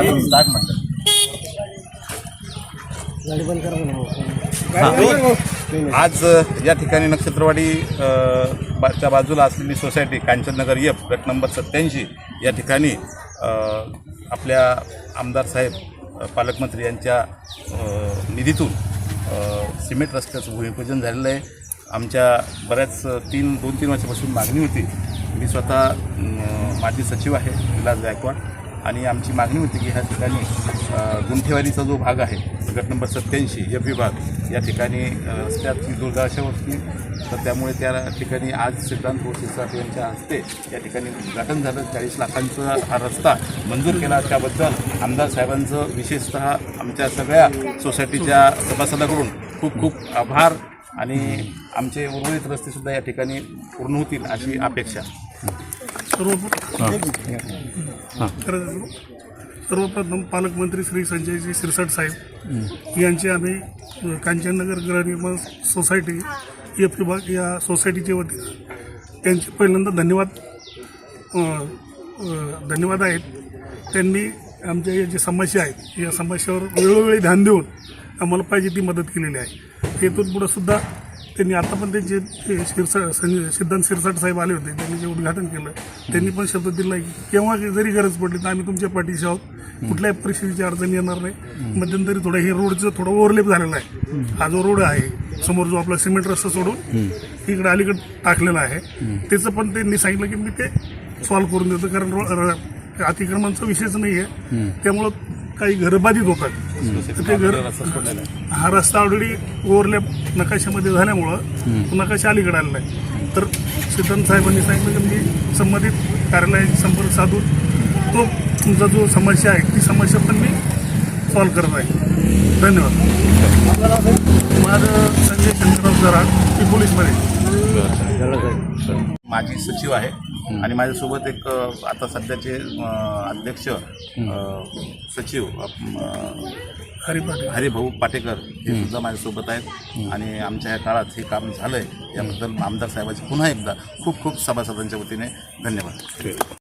म्हणतात आज या ठिकाणी नक्षत्रवाडी च्या बाजूला असलेली सोसायटी कांचननगर एफ गट नंबर सत्याऐंशी या ठिकाणी आपल्या आमदार साहेब पालकमंत्री यांच्या निधीतून सिमेंट रस्त्याचं भूमिपूजन झालेलं आहे. आमच्या बऱ्याच तीन दोन तीन वर्षापासून मागणी होती. मी स्वतः माजी सचिव आहे विलास गायकवाड. आणि आमची मागणी होती की ह्या ठिकाणी गुंठेवारीचा जो भाग आहे गट नंबर सत्याऐंशी एफ विभाग या ठिकाणी रस्त्याची दुर्दशा होती तर त्यामुळे त्या ठिकाणी आज सिद्धांत गोष्टीचा यांच्या हस्ते या ठिकाणी उद्घाटन झालं. चाळीस लाखांचा हा रस्ता मंजूर केला. त्याबद्दल आमदार साहेबांचं विशेषतः आमच्या सगळ्या सोसायटीच्या सभासदाकडून खूप खूप आभार आणि आमचे उर्वरित रस्तेसुद्धा या ठिकाणी पूर्ण होतील अशी अपेक्षा. सर्वप्रथम सर्वप्रथम पालकमंत्री श्री संजयजी सिरसाट साहेब यांचे आम्ही कांचननगर गृहनिर्माण सोसायटी एफ विभाग या सोसायटीच्या वतीनं त्यांचे पहिल्यांदा धन्यवाद धन्यवाद आहेत. त्यांनी आमच्या या जे समस्या आहेत या समस्यावर वेळोवेळी ध्यान देऊन आम्हाला पाहिजे ती मदत केलेली आहे. हेतून पुढं सुद्धा त्यांनी आता पण त्यांचे ते शिरसाट सिद्धांत शिरसाट साहेब आले होते. त्यांनी जे उद्घाटन केलं त्यांनी पण शब्द दिला की केव्हा जरी गरज पडली तर आम्ही तुमच्या पाठीशी आहोत. कुठल्याही परिस्थितीची अडचण येणार नाही. मध्यंतरी थोडं हे रोडचं थोडं ओव्हरलेप झालेलं आहे. हा जो रोड आहे समोर जो आपला सिमेंट रस्ता सोडून इकडे अलीकडे टाकलेला आहे. त्याचं पण त्यांनी सांगितलं की मी ते सॉल्व्ह करून देतो. कारण रो- र- अतिक्रमणचा विषयच नाही आहे त्यामुळं काही घरबाधित होतात. ते घर हा रस्ता ऑलरेडी ओव्हरलॅप नकाशामध्ये झाल्यामुळं तो नकाशा अलीकडे आलेला आहे. तर सिद्धांत साहेबांनी सांगितलं की मी संबंधित कार्यालयाशी संपर्क साधून तो तुमचा जो समस्या आहे ती समस्या पण मी सॉल्व्ह करत आहे. धन्यवाद. माझं संजय शंकरराव जरा मी पोलीसमध्ये. माजी सचिव आहे. आणि माझ्यासोबत एक आता सध्याचे अध्यक्ष सचिव हरिपाटी हरिभाऊ पाटेकर हे सुद्धा माझ्यासोबत आहेत. आणि आमच्या या काळात हे काम झालं आहे याबद्दल आमदार साहेबांचे पुन्हा एकदा खूप खूप सभासदांच्या वतीने धन्यवाद.